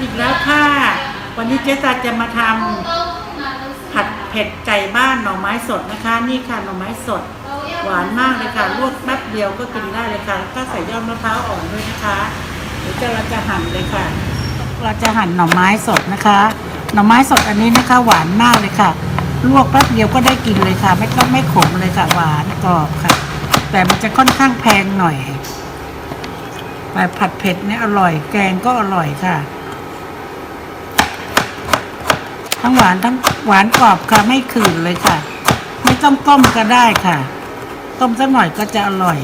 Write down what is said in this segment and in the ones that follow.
อีกแล้วค่ะ วันนี้เจ๊ตาจะมาทำผัดเผ็ดไก่บ้านหน่อไม้สดนะคะ นี่ค่ะหน่อไม้สด หวานมากเลยค่ะลวกแป๊บเดียวก็กินได้เลยค่ะแล้วก็ใส่ยอดมะพร้าวอ่อนด้วยนะคะเดี๋ยวจะเราจะหั่นเลยค่ะ เราจะหั่นหน่อไม้สดนะคะ หน่อไม้สดอันนี้นะคะ หวานมากเลยค่ะ ลวกแป๊บเดียวก็ได้กินเลยค่ะ ไม่ก็ไม่ขมเลยค่ะ หวานกรอบค่ะ แต่มันจะค่อนข้างแพงหน่อยแต่ผัดเผ็ดเนี่ยอร่อย แกงก็อร่อยค่ะ ทั้งหวานทั้งหวานกรอบค่ะไม่ขืนเลยค่ะ ไม่ต้องต้มก็ได้ค่ะ ต้มสักหน่อยก็จะอร่อย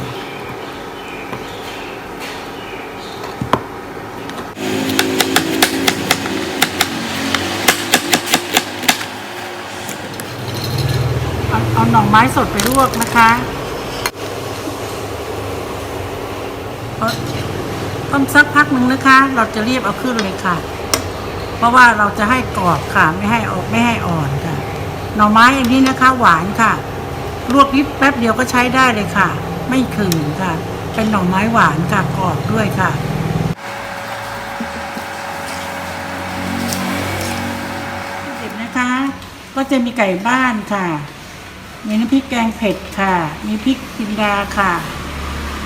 เอาเอาหน่อไม้สดไปลวกนะคะต้มสักพักหนึ่งนะคะ เราจะรีบเอาขึ้นเลยค่ะ เพราะว่าเราจะให้กรอบค่ะไม่ให้ออกไม่ให้อ่อนค่ะ หน่อไม้อันนี้นะคะหวานค่ะ ลวกนิดแป๊บเดียวก็ใช้ได้เลยค่ะ ไม่ขืนค่ะ เป็นหน่อไม้หวานค่ะกรอบด้วยค่ะเด็ดนะคะ ก็จะมีไก่บ้านค่ะ มีน้ำพริกแกงเผ็ดค่ะ มีพริกจินดาค่ะ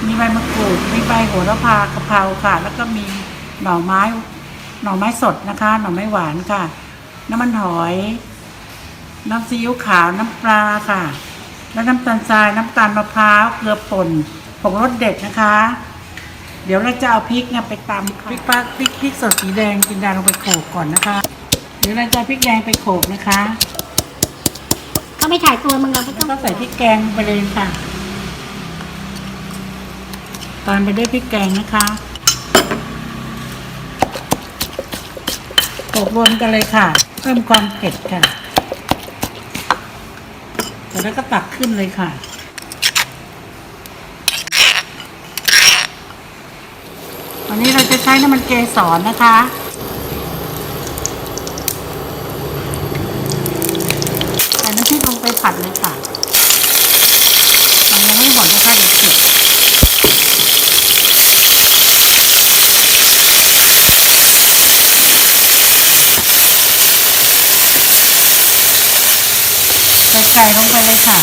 มีใบมะกรูดมีใบโหระพากะเพราค่ะ แล้วก็มีหน่อไม้ หน่อไม้สดนะคะ หน่อไม้หวานค่ะ น้ำมันหอย น้ำซีอิ๊วขาวน้ำปลาค่ะ แล้วน้ำตาลทรายน้ำตาลมะพร้าวเกลือป่นผงรสเด็ดนะคะ เดี๋ยวเราจะเอาพริกเนี่ยไปตำพริกปลาพริกพริกสดสีแดงจินดาลงไปโขลกก่อนนะคะเดี๋ยวเราจะเอาพริกแดงไปโขลกนะคะเขาไม่ถ่ายตัวมึงเราไม่แล้ต้วองก็ใส่พริกแกงไปเลยค่ะตามไปด้วยพริกแกงนะคะ โขลกรวมกันเลยค่ะ เพิ่มความเผ็ดค่ะแล้วก็ตักขึ้นเลยค่ะ วันนี้เราจะใช้น้ำมันเกสรนะคะใส่น้ำพริกลงไปผัดเลยค่ะ มันยังไม่หมดนะคะเดี๋ยวเผ็ด ใส่ไก่ลงไปเลยค่ะ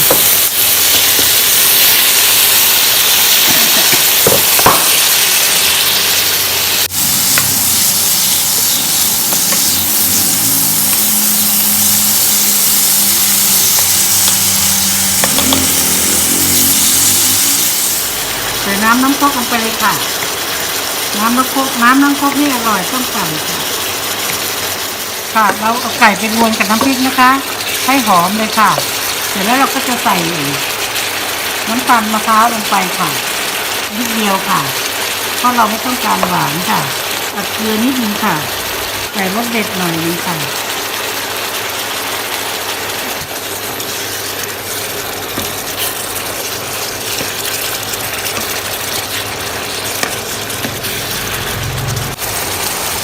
ใส่น้ำน้ำคกลงไปเลยค่ะ น้ำน้ำคกน้ำน้ำคกนี่อร่อยต้มไก่ค่ะค่ะเราเอาไก่ไปรวนกับน้ำพริกนะคะ ให้หอมเลยค่ะ ร็จแล้วเราก็จะใส่น้ำตาลมะพร้าวลงไปค่ะนิดเดียวค่ะ เพราะเราไม่ต้องการหวานค่ะตัดเกลือนิดนึงค่ะ ใส่รสเด็ดหน่อยนึงค่ะ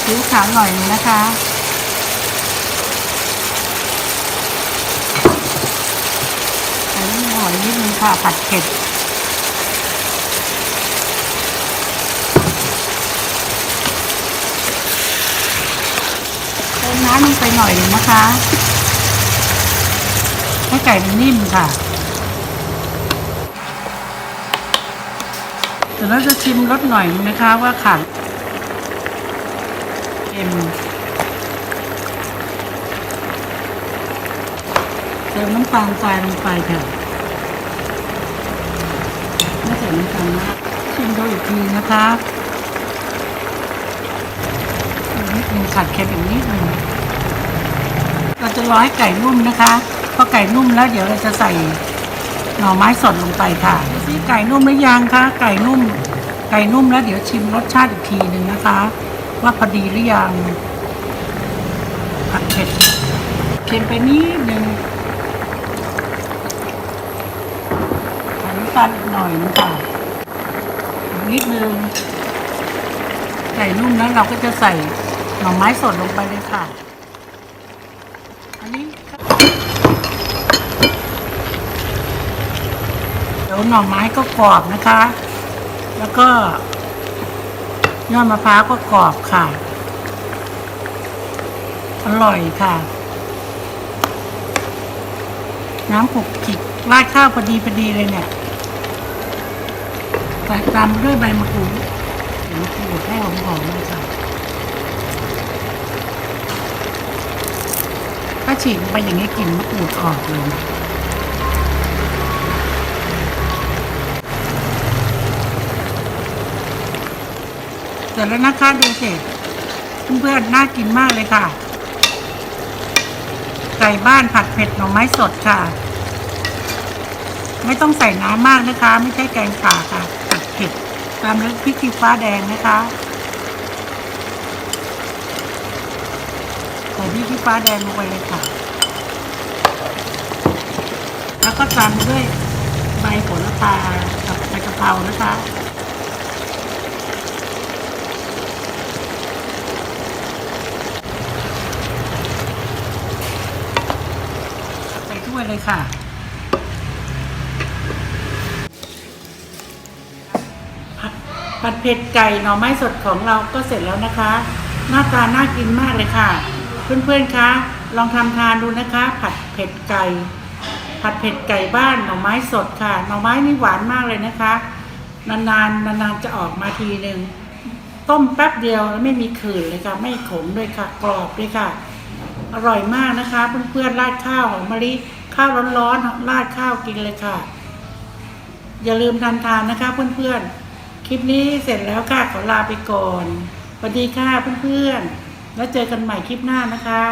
ผิวขาวหน่อยนึงนะคะ ใส่น้ำห ค่ะผัดเผ็ดเติมน้ำลงไปหน่อยนึงนะคะ ให้ไก่มันนิ่มค่ะเดี๋ยวเราจะชิมรสหน่อยนึงนะคะว่าขาดเอ็มเติมน้ำตาลทรายลงไปค่ะ ส่น้ำตาลมากชิมดูอีกทีนะคะนิดนึงขัดเค็มอีกนิดนึงเราจะรอให้ไก่นุ่มนะคะพอไก่นุ่มแล้วเดี๋ยวเราจะใส่หน่อไม้สดลงไปค่ะดูสิไก่นุ่มหรือยังคะไก่นุ่ม ไก่นุ่มแล้วเดี๋ยวชิมรสชาติอีกทีหนึ่งนะคะ ว่าพอดีหรือยังผัดเผ็ดเค็มไปนิดนึงใส่น้ำตาลอีกหน่อยนึงค่ะนิดนึงไก่นุ่มแล้วเราก็จะใส่หน่อไม้สดลงไปเลยค่ะ อันนี้เดี๋ยวหน่อไม้ก็กรอบนะคะ แล้วก็ยอดมะพร้าวก็กรอบค่ะ อร่อยค่ะ น้ำขลุกขิกราดข้าวพอดีพอดีเลยเนี่ย ใส่ตามด้วยใบมะกรูดเดี๋ยวมะกรูดให้หอมๆเลยค่ะถ้าฉีกไปอย่างนี้กลิ่นมะกรูดออกเลยเสร็จแล้วนะคะดูเสิเพื่อนๆน่ากินมากเลยค่ะ ไก่บ้านผัดเผ็ดหน่อไม้สดค่ะ ไม่ต้องใส่น้ำมากนะคะ ไม่ใช่แกงป่าค่ะ ตามด้วยพริกชี้ฟ้าแดงนะคะใส่พริกชี้ฟ้าแดงลงไปเลยค่ะ แล้วก็ตามด้วยใบโหระพากับใบกะเพรานะคะใส่ถ้วยเลยค่ะ ผัดเผ็ดไก่หน่อไม้สดของเราก็เสร็จแล้วนะคะ หน้าตาน่ากินมากเลยค่ะ เพื่อนๆคะลองทำทานดูนะคะ ผัดเผ็ดไก่ ผัดเผ็ดไก่บ้านหน่อไม้สดค่ะ หน่อไม้นี่หวานมากเลยนะคะ นานๆนานๆจะออกมาทีหนึ่งต้มแป๊บเดียวแล้วไม่มีขื่นเลยค่ะ ไม่ขมด้วยค่ะ กรอบด้วยค่ะ อร่อยมากนะคะ เพื่อนๆราดข้าวหอมมะลิข้าวร้อนๆราดข้าวกินเลยค่ะ อย่าลืมทานทานนะคะเพื่อนๆ คลิปนี้เสร็จแล้วค่ะขอลาไปก่อนสวัสดีค่ะเพื่อนๆ แล้วเจอกันใหม่คลิปหน้านะคะ